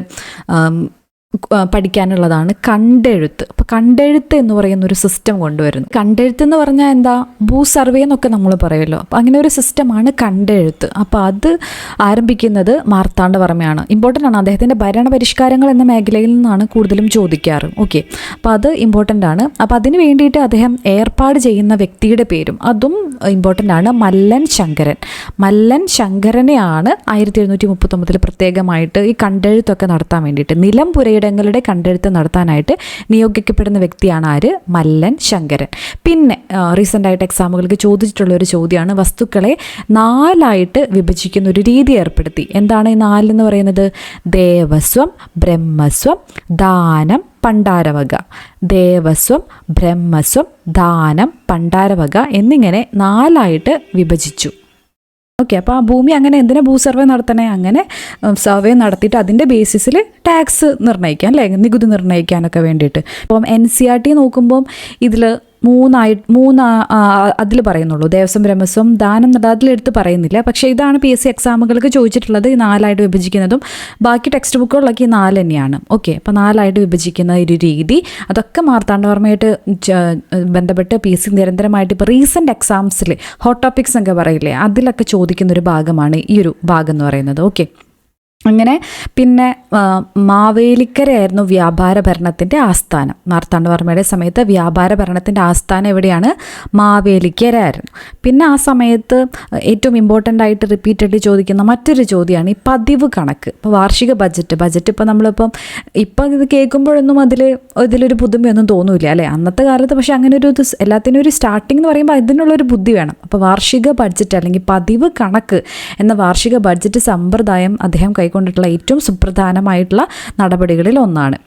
S1: പഠിക്കാനുള്ളതാണ് കണ്ടെഴുത്ത്. അപ്പോൾ കണ്ടെഴുത്ത് എന്ന് പറയുന്ന ഒരു സിസ്റ്റം കൊണ്ടുവരുന്നു കണ്ടെഴുത്ത് എന്ന് പറഞ്ഞാൽ എന്താ? ഭൂ സർവേ എന്നൊക്കെ നമ്മൾ പറയുമല്ലോ. അപ്പോൾ അങ്ങനെ ഒരു സിസ്റ്റമാണ് കണ്ടെഴുത്ത്. അപ്പോൾ അത് ആരംഭിക്കുന്നത് മാർത്താണ്ഡവർമ്മയാണ്. ഇമ്പോർട്ടന്റ് ആണ്. അദ്ദേഹത്തിന്റെ ഭരണപരിഷ്കാരങ്ങൾ എന്ന മേഖലയിൽ നിന്നാണ് കൂടുതലും ചോദിക്കാറ്. ഓക്കെ അപ്പോൾ അത് ഇമ്പോർട്ടന്റ് ആണ്. അപ്പോൾ അതിന് വേണ്ടിയിട്ട് അദ്ദേഹം ഏർപ്പാട് ചെയ്യുന്ന വ്യക്തിയുടെ പേരും അതും ഇമ്പോർട്ടന്റ് ആണ്. മല്ലൻ ശങ്കരൻ. മല്ലൻ ശങ്കരനെയാണ് ആയിരത്തി എഴുന്നൂറ്റി മുപ്പത്തൊമ്പതിൽ പ്രത്യേകമായിട്ട് ഈ കണ്ടെഴുത്തൊക്കെ നടത്താൻ വേണ്ടിയിട്ട്. നിലം പുരയിടങ്ങളുടെ കണ്ടെടുത്ത് നടത്താനായിട്ട് നിയോഗിക്കപ്പെടുന്ന വ്യക്തിയാണ് ആര്? മല്ലൻ ശങ്കരൻ. പിന്നെ റീസെന്റായിട്ട് എക്സാമുകൾക്ക് ചോദിച്ചിട്ടുള്ള ഒരു ചോദ്യമാണ്. വസ്തുക്കളെ നാലായിട്ട് വിഭജിക്കുന്ന ഒരു രീതി ഏർപ്പെടുത്തി. എന്താണ് ഈ നാലെന്ന് പറയുന്നത്? ദേവസ്വം ബ്രഹ്മസ്വം ദാനം പണ്ടാരവക. ദേവസ്വം ബ്രഹ്മസ്വം ദാനം പണ്ടാരവക എന്നിങ്ങനെ നാലായിട്ട് വിഭജിച്ചു. ഓക്കെ അപ്പോൾ ആ ഭൂമി അങ്ങനെ എന്തിനാ ഭൂ സർവേ നടത്തണേ? അങ്ങനെ സർവേ നടത്തിയിട്ട് അതിന്റെ ബേസിസിൽ ടാക്സ് നിർണയിക്കാൻ അല്ലേ? നികുതി നിർണയിക്കാനൊക്കെ വേണ്ടിയിട്ട്. അപ്പം എൻ സി ആർ ടി നോക്കുമ്പം ഇതിൽ മൂന്നായി മൂന്ന് അതിൽ പറയുന്നുള്ളൂ. ദേവസ്വം ബ്രഹ്മസ്വം ദാനം അതിലെടുത്ത് പറയുന്നില്ല. പക്ഷേ ഇതാണ് പി എസ് സി എക്സാമുകൾക്ക് ചോദിച്ചിട്ടുള്ളത് ഈ നാലായിട്ട് വിഭജിക്കുന്നതും. ബാക്കി ടെക്സ്റ്റ് ബുക്കുകളിലൊക്കെ ഈ നാല് തന്നെയാണ്. ഓക്കെ അപ്പോൾ നാലായിട്ട് വിഭജിക്കുന്ന ഒരു രീതി. അതൊക്കെ മാർത്താണ്ഡവർമ്മയായിട്ട് ബന്ധപ്പെട്ട് പി എസ് സി നിരന്തരമായിട്ട് ഇപ്പോൾ റീസെന്റ് എക്സാംസിൽ ഹോട്ട് ടോപ്പിക്സ് എന്നൊക്കെ പറയില്ലേ അതിലൊക്കെ ചോദിക്കുന്ന ഒരു ഭാഗമാണ് ഈ ഒരു ഭാഗം എന്ന് പറയുന്നത്. ഓക്കെ അങ്ങനെ പിന്നെ മാവേലിക്കരയായിരുന്നു വ്യാപാര ഭരണത്തിന്റെ ആസ്ഥാനം മാർത്താണ്ഡവർമ്മയുടെ സമയത്ത് വ്യാപാര ഭരണത്തിന്റെ ആസ്ഥാനം എവിടെയാണ്? മാവേലിക്കരയായിരുന്നു. പിന്നെ ആ സമയത്ത് ഏറ്റവും ഇമ്പോർട്ടന്റ് ആയിട്ട് റിപ്പീറ്റഡ് ചോദിക്കുന്ന മറ്റൊരു ചോദ്യമാണ് ഈ പതിവ് കണക്ക്. ഇപ്പോൾ വാർഷിക ബജറ്റ് ബജറ്റ് ഇപ്പോൾ നമ്മളിപ്പം ഇപ്പം ഇത് കേൾക്കുമ്പോഴൊന്നും അതിൽ ഇതിലൊരു പുതുമയൊന്നും തോന്നൂല അല്ലേ? അന്നത്തെ കാലത്ത് പക്ഷേ അങ്ങനെ ഒരു എല്ലാത്തിനും ഒരു സ്റ്റാർട്ടിംഗ് എന്ന് പറയുമ്പോൾ അതിനുള്ളൊരു ബുദ്ധി വേണം. അപ്പോൾ വാർഷിക ബഡ്ജറ്റ് അല്ലെങ്കിൽ പതിവ് കണക്ക് എന്ന വാർഷിക ബഡ്ജറ്റ് സമ്പ്രദായം അദ്ദേഹം കൈക്കൊണ്ടിട്ടുള്ള ഏറ്റവും സുപ്രധാനമായിട്ടുള്ള നടപടികളിൽ ഒന്നാണ്.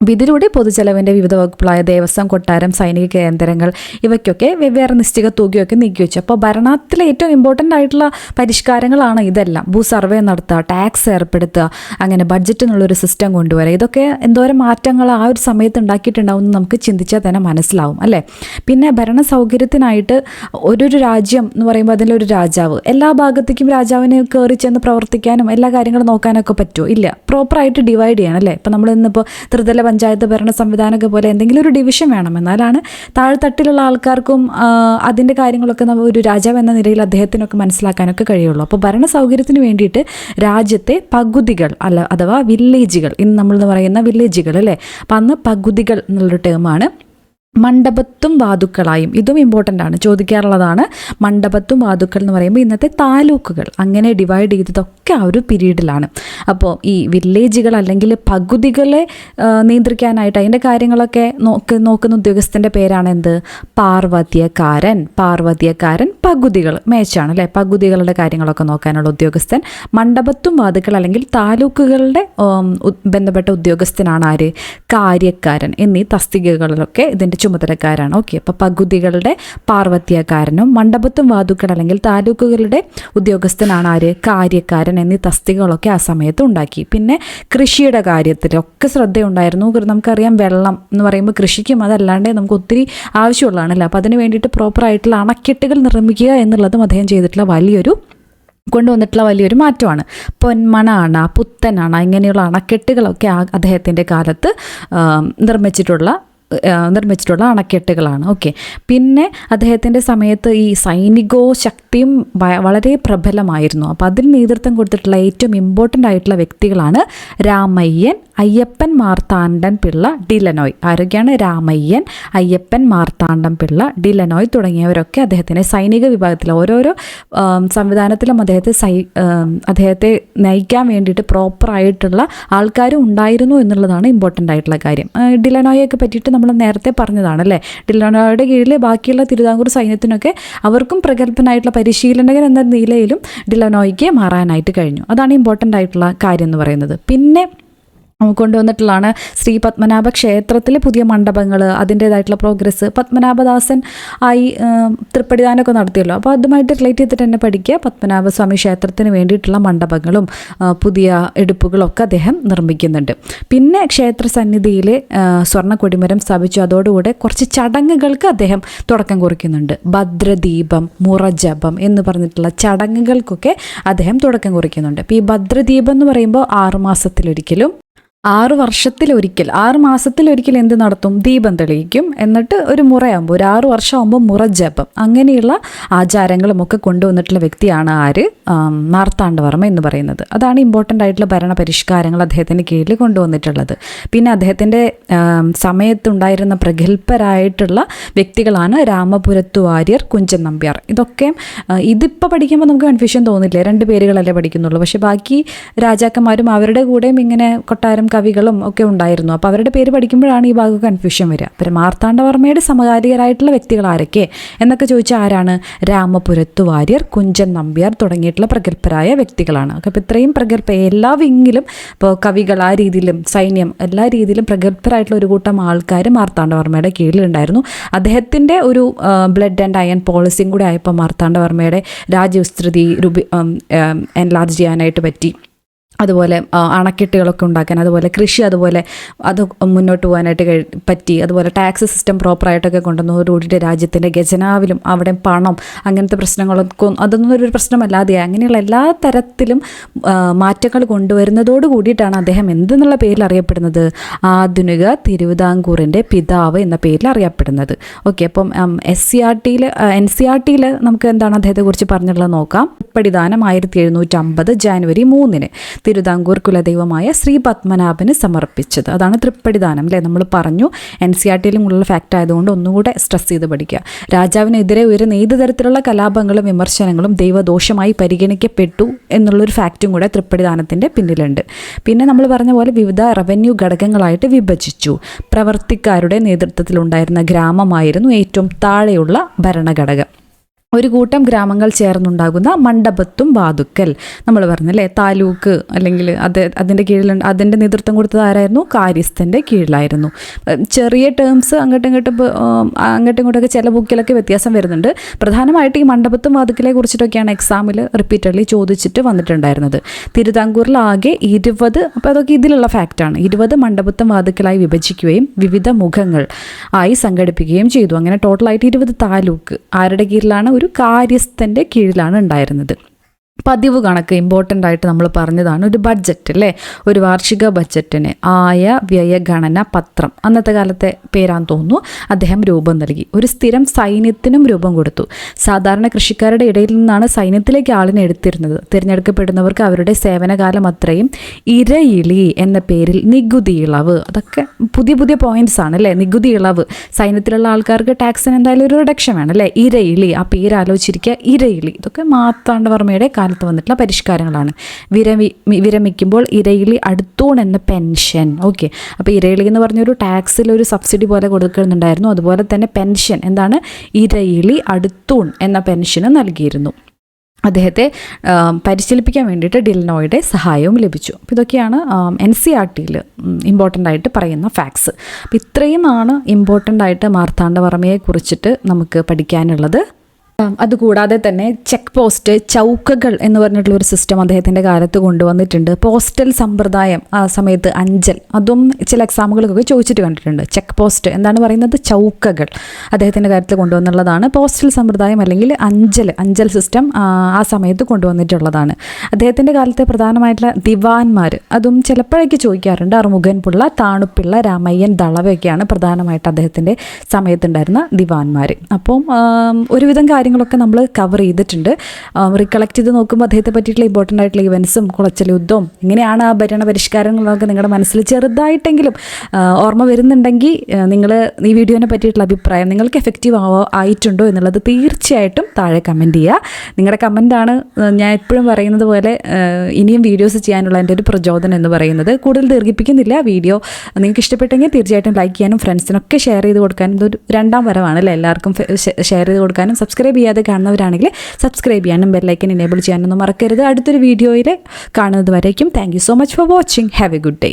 S1: ഇതിലൂടെ പൊതുചെലവിന്റെ വിവിധ വകുപ്പുകളായ ദേവസ്വം കൊട്ടാരം സൈനിക കേന്ദ്രങ്ങൾ ഇവയ്ക്കൊക്കെ വെവ്വേറെ നിശ്ചിത തുകയൊക്കെ നീക്കി വെച്ചു. അപ്പോൾ ഭരണത്തിലെ ഏറ്റവും ഇമ്പോർട്ടന്റ് ആയിട്ടുള്ള പരിഷ്കാരങ്ങളാണ് ഇതെല്ലാം. ഭൂ സർവേ നടത്തുക ടാക്സ് ഏർപ്പെടുത്തുക അങ്ങനെ ബഡ്ജറ്റ് എന്നുള്ളൊരു സിസ്റ്റം കൊണ്ടുവരിക ഇതൊക്കെ എന്തോരം മാറ്റങ്ങൾ ആ ഒരു സമയത്ത് ഉണ്ടാക്കിയിട്ടുണ്ടാവും എന്ന് നമുക്ക് ചിന്തിച്ചാൽ തന്നെ മനസ്സിലാവും അല്ലേ? പിന്നെ ഭരണ സൗകര്യത്തിനായിട്ട് ഒരു രാജ്യം എന്ന് പറയുമ്പോൾ അതിലൊരു രാജാവ്. എല്ലാ ഭാഗത്തേക്കും രാജാവിനെ കയറി ചെന്ന് പ്രവർത്തിക്കാനും എല്ലാ കാര്യങ്ങളും നോക്കാനൊക്കെ പറ്റുമോ? ഇല്ല. പ്രോപ്പറായിട്ട് ഡിവൈഡ് ചെയ്യണം അല്ലേ? ഇപ്പം നമ്മൾ ഇന്നിപ്പോൾ ത്രിതല പഞ്ചായത്ത് ഭരണ സംവിധാനമൊക്കെ പോലെ എന്തെങ്കിലും ഒരു ഡിവിഷൻ വേണം. എന്നാലാണ് താഴെത്തട്ടിലുള്ള ആൾക്കാർക്കും അതിന്റെ കാര്യങ്ങളൊക്കെ നമ്മൾ ഒരു രാജാവ് എന്ന നിലയിൽ അദ്ദേഹത്തിനൊക്കെ മനസ്സിലാക്കാനൊക്കെ കഴിയുള്ളൂ. അപ്പോൾ ഭരണ സൗകര്യത്തിന് വേണ്ടിയിട്ട് രാജ്യത്തെ പകുതികൾ അല്ല അഥവാ വില്ലേജുകൾ ഇന്ന് നമ്മൾ പറയുന്ന വില്ലേജുകൾ അല്ലേ? അപ്പം അന്ന് പകുതികൾ എന്നുള്ളൊരു ടേമാണ് മണ്ഡപത്തും വാതുക്കളായും. ഇതും ഇമ്പോർട്ടന്റ് ആണ്. ചോദിക്കാറുള്ളതാണ് മണ്ഡപത്തും വാതുക്കൾ എന്ന് പറയുമ്പോൾ ഇന്നത്തെ താലൂക്കുകൾ. അങ്ങനെ ഡിവൈഡ് ചെയ്തതൊക്കെ ആ ഒരു പീരീഡിലാണ് അപ്പോൾ ഈ വില്ലേജുകൾ അല്ലെങ്കിൽ പകുതികളെ നിയന്ത്രിക്കാനായിട്ട് അതിന്റെ കാര്യങ്ങളൊക്കെ നോക്ക് നോക്കുന്ന ഉദ്യോഗസ്ഥന്റെ പേരാണ് എന്ത്? പാർവത്യക്കാരൻ പാർവത്യക്കാരൻ പകുതികൾ മേച്ചാണ് അല്ലേ? പകുതികളുടെ കാര്യങ്ങളൊക്കെ നോക്കാനുള്ള ഉദ്യോഗസ്ഥൻ. മണ്ഡപത്തും വാതുക്കൾ അല്ലെങ്കിൽ താലൂക്കുകളുടെ ബന്ധപ്പെട്ട ഉദ്യോഗസ്ഥനാണ് ആര്? കാര്യക്കാരൻ എന്നീ തസ്തികകളിലൊക്കെ ഇതിന്റെ ചുമതലക്കാരാണ്. ഓക്കെ അപ്പോൾ പകുതികളുടെ പാർവത്യക്കാരനും മണ്ഡപത്തും വാതുക്കൾ അല്ലെങ്കിൽ താലൂക്കുകളുടെ ഉദ്യോഗസ്ഥനാണ് ആര്? കാര്യക്കാരൻ എന്നീ തസ്തികകളൊക്കെ ആ സമയത്ത് ഉണ്ടാക്കി. പിന്നെ കൃഷിയുടെ കാര്യത്തിലൊക്കെ ശ്രദ്ധയുണ്ടായിരുന്നു. നമുക്കറിയാം വെള്ളം എന്ന് പറയുമ്പോൾ കൃഷിക്കും അതല്ലാണ്ട് നമുക്ക് ഒത്തിരി ആവശ്യമുള്ളതാണല്ലോ. അപ്പോൾ അതിന് വേണ്ടിയിട്ട് പ്രോപ്പറായിട്ടുള്ള അണക്കെട്ടുകൾ നിർമ്മിക്കുക എന്നുള്ളതും അദ്ദേഹം ചെയ്തിട്ടുള്ള വലിയൊരു കൊണ്ടുവന്നിട്ടുള്ള വലിയൊരു മാറ്റമാണ്. പൊന്മണ അണ പുത്തൻ അണ ഇങ്ങനെയുള്ള അണക്കെട്ടുകളൊക്കെ അദ്ദേഹത്തിന്റെ കാലത്ത് നിർമ്മിച്ചിട്ടുള്ള നിർമ്മിച്ചിട്ടുള്ള അണക്കെട്ടുകളാണ്. ഓക്കെ പിന്നെ അദ്ദേഹത്തിന്റെ സമയത്ത് ഈ സൈനികോ ശക്തിയും വളരെ പ്രബലമായിരുന്നു. അപ്പോൾ അതിൽ നേതൃത്വം കൊടുത്തിട്ടുള്ള ഏറ്റവും ഇമ്പോർട്ടന്റ് ആയിട്ടുള്ള വ്യക്തികളാണ് രാമയ്യൻ അയ്യപ്പൻ മാർത്താണ്ഡൻ പിള്ള ഡിലനോയ്. ആരൊക്കെയാണ്? രാമയ്യൻ അയ്യപ്പൻ മാർത്താണ്ഡൻ പിള്ള ഡിലനോയ് തുടങ്ങിയവരൊക്കെ അദ്ദേഹത്തിന്റെ സൈനിക വിഭാഗത്തിൽ ഓരോരോ സംവിധാനത്തിലും അദ്ദേഹത്തെ സൈ അദ്ദേഹത്തെ നയിക്കാൻ വേണ്ടിയിട്ട് പ്രോപ്പറായിട്ടുള്ള ആൾക്കാരും ഉണ്ടായിരുന്നു എന്നുള്ളതാണ് ഇമ്പോർട്ടന്റ് ആയിട്ടുള്ള കാര്യം. ഡിലനോയൊക്കെ പറ്റിയിട്ട് നമ്മൾ നേരത്തെ പറഞ്ഞതാണ് അല്ലേ? ഡിലനോയുടെ കീഴിൽ ബാക്കിയുള്ള തിരുവിതാംകൂർ സൈന്യത്തിനൊക്കെ അവർക്കും പ്രഗത്ഭനായിട്ടുള്ള പരിശീലനകൻ എന്ന നിലയിലും ഡിലനോയ്ക്ക് മാറാനായിട്ട് കഴിഞ്ഞു. അതാണ് ഇമ്പോർട്ടന്റ് ആയിട്ടുള്ള കാര്യം എന്ന് പറയുന്നത്. പിന്നെ കൊണ്ടുവന്നിട്ടുള്ളതാണ്. ശ്രീ പത്മനാഭ ക്ഷേത്രത്തിലെ പുതിയ മണ്ഡപങ്ങൾ അതിന്റേതായിട്ടുള്ള പ്രോഗ്രസ് പത്മനാഭദാസൻ ആയി തൃപ്പടിദാനമൊക്കെ നടത്തിയല്ലോ. അപ്പോൾ അതുമായിട്ട് റിലേറ്റ് ചെയ്തിട്ട് തന്നെ പഠിക്കുക. പത്മനാഭസ്വാമി ക്ഷേത്രത്തിന് വേണ്ടിയിട്ടുള്ള മണ്ഡപങ്ങളും പുതിയ എടുപ്പുകളൊക്കെ അദ്ദേഹം നിർമ്മിക്കുന്നുണ്ട്. പിന്നെ ക്ഷേത്ര സന്നിധിയിൽ സ്വർണ കൊടിമരം സ്ഥാപിച്ചു. അതോടുകൂടെ കുറച്ച് ചടങ്ങുകൾക്ക് അദ്ദേഹം തുടക്കം കുറിക്കുന്നുണ്ട്. ഭദ്രദീപം മുറജപം എന്ന് പറഞ്ഞിട്ടുള്ള ചടങ്ങുകൾക്കൊക്കെ അദ്ദേഹം തുടക്കം കുറിക്കുന്നുണ്ട്. അപ്പോൾ ഈ ഭദ്രദീപം എന്ന് പറയുമ്പോൾ ആറുമാസത്തിലൊരിക്കലും ആറ് വർഷത്തിലൊരിക്കൽ ആറ് മാസത്തിലൊരിക്കൽ എന്ത് നടത്തും? ദീപം തെളിയിക്കും. എന്നിട്ട് ഒരു മുറയാകുമ്പോൾ ഒരു ആറു വർഷമാകുമ്പോൾ മുറ ജപം. അങ്ങനെയുള്ള ആചാരങ്ങളും ഒക്കെ കൊണ്ടുവന്നിട്ടുള്ള വ്യക്തിയാണ് ആര്? മാർത്താണ്ഡവർമ്മ എന്ന് പറയുന്നത്. അതാണ് ഇമ്പോർട്ടന്റ് ആയിട്ടുള്ള ഭരണ പരിഷ്കാരങ്ങൾ അദ്ദേഹത്തിന്റെ കീഴിൽ കൊണ്ടുവന്നിട്ടുള്ളത്. പിന്നെ അദ്ദേഹത്തിന്റെ സമയത്തുണ്ടായിരുന്ന പ്രഗത്ഭരായിട്ടുള്ള വ്യക്തികളാണ് രാമപുരത്തു വാര്യർ കുഞ്ചൻ നമ്പ്യാർ. ഇതൊക്കെ ഇതിപ്പോൾ പഠിക്കുമ്പോൾ നമുക്ക് കൺഫ്യൂഷൻ തോന്നില്ല. രണ്ട് പേരുകളല്ലേ പഠിക്കുന്നുള്ളൂ. പക്ഷേ ബാക്കി രാജാക്കന്മാരും അവരുടെ കൂടെയും ഇങ്ങനെ കൊട്ടാരം കവികളും ഒക്കെ ഉണ്ടായിരുന്നു. അപ്പോൾ അവരുടെ പേര് പഠിക്കുമ്പോഴാണ് ഈ ഭാഗം കൺഫ്യൂഷൻ വരിക. അപ്പോൾ മാർത്താണ്ഡവർമ്മയുടെ സമകാലികരായിട്ടുള്ള വ്യക്തികൾ ആരൊക്കെ എന്നൊക്കെ ചോദിച്ചാൽ ആരാണ്? രാമപുരത്തു വാര്യർ കുഞ്ചൻ നമ്പ്യാർ തുടങ്ങിയിട്ടുള്ള പ്രഗത്ഭരായ വ്യക്തികളാണ്. അപ്പോൾ ഇത്രയും പ്രഗത്ഭ എല്ലാ വിങ്ങിലും ഇപ്പോൾ കവികൾ ആ രീതിയിലും സൈന്യം എല്ലാ രീതിയിലും പ്രഗത്ഭരായിട്ടുള്ള ഒരു കൂട്ടം ആൾക്കാർ മാർത്താണ്ഡവർമ്മയുടെ കീഴിലുണ്ടായിരുന്നു. അദ്ദേഹത്തിന്റെ ഒരു ബ്ലഡ് ആൻഡ് അയൺ പോളിസിയും കൂടെ ആയപ്പോൾ മാർത്താണ്ഡവർമ്മയുടെ രാജ്യവിസ്തൃതി രൂപി എൻലാർജ് ചെയ്യാനായിട്ട് പറ്റി. അതുപോലെ അണക്കെട്ടുകളൊക്കെ ഉണ്ടാക്കാൻ അതുപോലെ കൃഷി അതുപോലെ അത് മുന്നോട്ട് പോകാനായിട്ട് പറ്റി അതുപോലെ ടാക്സ് സിസ്റ്റം പ്രോപ്പറായിട്ടൊക്കെ കൊണ്ടുവന്നതോടുകൂടിയിട്ട് രാജ്യത്തിന്റെ ഗജനാവിലും അവിടെ പണം അങ്ങനത്തെ പ്രശ്നങ്ങളൊക്കെ അതൊന്നും ഒരു പ്രശ്നമല്ലാതെ അങ്ങനെയുള്ള എല്ലാ തരത്തിലും മാറ്റങ്ങൾ കൊണ്ടുവരുന്നതോട് കൂടിയിട്ടാണ് അദ്ദേഹം എന്തെന്നുള്ള പേരിൽ അറിയപ്പെടുന്നത്? ആധുനിക തിരുവിതാംകൂറിന്റെ പിതാവ് എന്ന പേരിൽ അറിയപ്പെടുന്നത്. ഓക്കെ അപ്പം എസ് സി ആർ ടിയിൽ എൻ സി ആർ ടിയിൽ നമുക്ക് എന്താണ് അദ്ദേഹത്തെക്കുറിച്ച് പറഞ്ഞിട്ടുള്ളത് നോക്കാം. പഠിദാനം ആയിരത്തി എഴുന്നൂറ്റമ്പത് ജാനുവരി മൂന്നിന് തിരുവിതാംകൂർ കുലദൈവമായ ശ്രീ പത്മനാഭന് സമർപ്പിച്ചത്. അതാണ് തൃപ്പടിദാനം അല്ലേ? നമ്മൾ പറഞ്ഞു എൻ സി ആർ ടിയിലും ഉള്ള ഫാക്റ്റ് ആയതുകൊണ്ട് ഒന്നുകൂടെ സ്ട്രെസ് ചെയ്ത് പഠിക്കുക. രാജാവിനെതിരെ ഉയരുന്ന ഏത് തരത്തിലുള്ള കലാപങ്ങളും വിമർശനങ്ങളും ദൈവദോഷമായി പരിഗണിക്കപ്പെട്ടു എന്നുള്ളൊരു ഫാക്റ്റും കൂടെ തൃപ്പടിദാനത്തിന്റെ പിന്നിലുണ്ട്. പിന്നെ നമ്മൾ പറഞ്ഞ പോലെ വിവിധ റവന്യൂ ഘടകങ്ങളായിട്ട് വിഭജിച്ചു. പ്രവർത്തിക്കാരുടെ നേതൃത്വത്തിലുണ്ടായിരുന്ന ഗ്രാമമായിരുന്നു ഏറ്റവും താഴെയുള്ള ഭരണഘടകം. ഒരു കൂട്ടം ഗ്രാമങ്ങൾ ചേർന്നുണ്ടാകുന്ന മണ്ഡപത്തും വാതുക്കൽ. നമ്മൾ പറഞ്ഞല്ലേ താലൂക്ക് അല്ലെങ്കിൽ അത് അതിന്റെ കീഴിൽ അതിന്റെ നേതൃത്വം കൊടുത്തത് ആരായിരുന്നു? കാര്യസ്ഥന്റെ കീഴിലായിരുന്നു. ചെറിയ ടേംസ് അങ്ങോട്ടും ഇങ്ങോട്ടും അങ്ങോട്ടും ഇങ്ങോട്ടൊക്കെ ചില ബുക്കിലൊക്കെ വ്യത്യാസം വരുന്നുണ്ട്. പ്രധാനമായിട്ട് ഈ മണ്ഡപത്തും വാതുക്കലെ കുറിച്ചിട്ടൊക്കെയാണ് എക്സാമിൽ റിപ്പീറ്റഡ്ലി ചോദിച്ചിട്ട് വന്നിട്ടുണ്ടായിരുന്നത്. തിരുവിതാംകൂറിൽ ആകെ ഇരുപത് അപ്പോൾ അതൊക്കെ ഇതിലുള്ള ഫാക്റ്റാണ് ഇരുപത് മണ്ഡപത്തും വാതുക്കലായി വിഭജിക്കുകയും വിവിധ മുഖങ്ങൾ ആയി സംഘടിപ്പിക്കുകയും ചെയ്തു. അങ്ങനെ ടോട്ടലായിട്ട് ഇരുപത് താലൂക്ക്. ആരുടെ കീഴിലാണ്? ഒരു കാര്യസ്ഥന്റെ കീഴിലാണ് ഉണ്ടായിരുന്നത്. പതിവ് കണക്ക് ഇമ്പോർട്ടന്റ് ആയിട്ട് നമ്മൾ പറഞ്ഞതാണ് ഒരു ബഡ്ജറ്റ് അല്ലേ ഒരു വാർഷിക ബഡ്ജറ്റിന് ആയ വ്യയഗണന പത്രം. അന്നത്തെ കാലത്തെ പേരാൻ തോന്നുന്നു. അദ്ദേഹം രൂപം നൽകി. ഒരു സ്ഥിരം സൈന്യത്തിനും രൂപം കൊടുത്തു. സാധാരണ കൃഷിക്കാരുടെ ഇടയിൽ നിന്നാണ് സൈന്യത്തിലേക്ക് ആളിനെ എടുത്തിരുന്നത്. തിരഞ്ഞെടുക്കപ്പെടുന്നവർക്ക് അവരുടെ സേവനകാലം അത്രയും ഇരയിളി എന്ന പേരിൽ നികുതി ഇളവ്. അതൊക്കെ പുതിയ പുതിയ പോയിന്റ്സ് ആണ് അല്ലേ നികുതി ഇളവ്. സൈന്യത്തിലുള്ള ആൾക്കാർക്ക് ടാക്സിന് എന്തായാലും ഒരു റിഡക്ഷൻ വേണം അല്ലേ ഇരയിളി. ആ പേര് ആലോചിച്ചിരിക്കുക ഇരയിളി. ഇതൊക്കെ മാർത്താണ്ഡവർമ്മയുടെ കാലത്ത് വന്നിട്ടുള്ള പരിഷ്കാരങ്ങളാണ്. വിരമി വിരമിക്കുമ്പോൾ ഇരയിളി അടുത്തൂൺ എന്ന പെൻഷൻ. ഓക്കെ. അപ്പോൾ ഇരയിളി എന്ന് പറഞ്ഞൊരു ടാക്സിൽ ഒരു സബ്സിഡി പോലെ കൊടുക്കുന്നുണ്ടായിരുന്നു. അതുപോലെ തന്നെ പെൻഷൻ എന്താണ്? ഇരയിളി അടുത്തൂൺ എന്ന പെൻഷന് നൽകിയിരുന്നു. അദ്ദേഹത്തെ പരിശീലിപ്പിക്കാൻ വേണ്ടിയിട്ട് ഡിൽനോയുടെ സഹായവും ലഭിച്ചു. അപ്പോൾ ഇതൊക്കെയാണ് എൻ സി ആർ ടിയിൽ ഇമ്പോർട്ടന്റ് ആയിട്ട് പറയുന്ന ഫാക്ട്സ് അപ്പോൾ ഇത്രയുമാണ് ഇമ്പോർട്ടന്റ് ആയിട്ട് മാർത്താണ്ഡവർമ്മയെ കുറിച്ചിട്ട് നമുക്ക് പഠിക്കാനുള്ളത്. അതുകൂടാതെ തന്നെ ചെക്ക് പോസ്റ്റ് ചൗക്കകൾ എന്ന് പറഞ്ഞിട്ടുള്ള ഒരു സിസ്റ്റം അദ്ദേഹത്തിന്റെ കാലത്ത് കൊണ്ടുവന്നിട്ടുണ്ട്. പോസ്റ്റൽ സമ്പ്രദായം ആ സമയത്ത് അഞ്ചൽ. അതും ചില എക്സാമുകൾക്കൊക്കെ ചോദിച്ചിട്ട് കണ്ടിട്ടുണ്ട്. ചെക്ക് പോസ്റ്റ് എന്താണ് പറയുന്നത്? ചൗക്കകൾ. അദ്ദേഹത്തിന്റെ കാര്യത്തിൽ കൊണ്ടുവന്നുള്ളതാണ്. പോസ്റ്റൽ സമ്പ്രദായം അല്ലെങ്കിൽ അഞ്ചൽ അഞ്ചൽ സിസ്റ്റം ആ, സമയത്ത് കൊണ്ടുവന്നിട്ടുള്ളതാണ്. അദ്ദേഹത്തിന്റെ കാലത്തെ പ്രധാനമായിട്ടുള്ള ദിവാൻമാർ അതും ചിലപ്പോഴേക്ക് ചോദിക്കാറുണ്ട്. അറുമുഖൻ പിള്ള താണുപിള്ള രാമയ്യൻ ദളവയൊക്കെയാണ് പ്രധാനമായിട്ട് അദ്ദേഹത്തിന്റെ സമയത്തുണ്ടായിരുന്ന ദിവാൻമാർ അപ്പം ഒരുവിധം ഒരുവിധം കാര്യങ്ങളൊക്കെ നമ്മൾ കവർ ചെയ്തിട്ടുണ്ട്. റിക്കളക്ട് ചെയ്ത് നോക്കുമ്പോൾ അദ്ദേഹത്തെ പറ്റിയിട്ടുള്ള ഇമ്പോർട്ടന്റ് ആയിട്ടുള്ള ഇവൻസും കുളച്ചൽ യുദ്ധവും ഇങ്ങനെയാണ് ആ ഭരണ പരിഷ്കാരങ്ങളൊക്കെ നിങ്ങളുടെ മനസ്സിൽ ചെറുതായിട്ടെങ്കിലും ഓർമ്മ വരുന്നുണ്ടെങ്കിൽ നിങ്ങൾ ഈ വീഡിയോനെ പറ്റിയിട്ടുള്ള അഭിപ്രായം നിങ്ങൾക്ക് എഫക്റ്റീവ് ആവോ ആയിട്ടുണ്ടോ എന്നുള്ളത് തീർച്ചയായിട്ടും താഴെ കമന്റ് ചെയ്യുക. നിങ്ങളുടെ കമന്റാണ് ഞാൻ എപ്പോഴും പറയുന്നത് പോലെ ഇനിയും വീഡിയോസ് ചെയ്യാനുള്ള എന്റെ ഒരു പ്രചോദനം എന്ന് പറയുന്നത്. കൂടുതൽ ദീർഘിപ്പിക്കുന്നില്ല വീഡിയോ. നിങ്ങൾക്ക് ഇഷ്ടപ്പെട്ടെങ്കിൽ തീർച്ചയായിട്ടും ലൈക്ക് ചെയ്യാനും ഫ്രണ്ട്സിനൊക്കെ ഷെയർ ചെയ്ത് കൊടുക്കാനും ഇതൊരു രണ്ടാം വരവാണ് അല്ലേ? എല്ലാവർക്കും ഷെയർ ചെയ്ത് കൊടുക്കാനും സബ്സ്ക്രൈബ് ചെയ്യാതെ കാണുന്നവരാണെങ്കിൽ സബ്സ്ക്രൈബ് ചെയ്യാനും ബെല്ലൈക്കൻ എനേബിൾ ചെയ്യാനൊന്നും മറക്കരുത്. അടുത്തൊരു വീഡിയോയിൽ കാണുന്നത് വരേക്കും thank so much for watching have a good day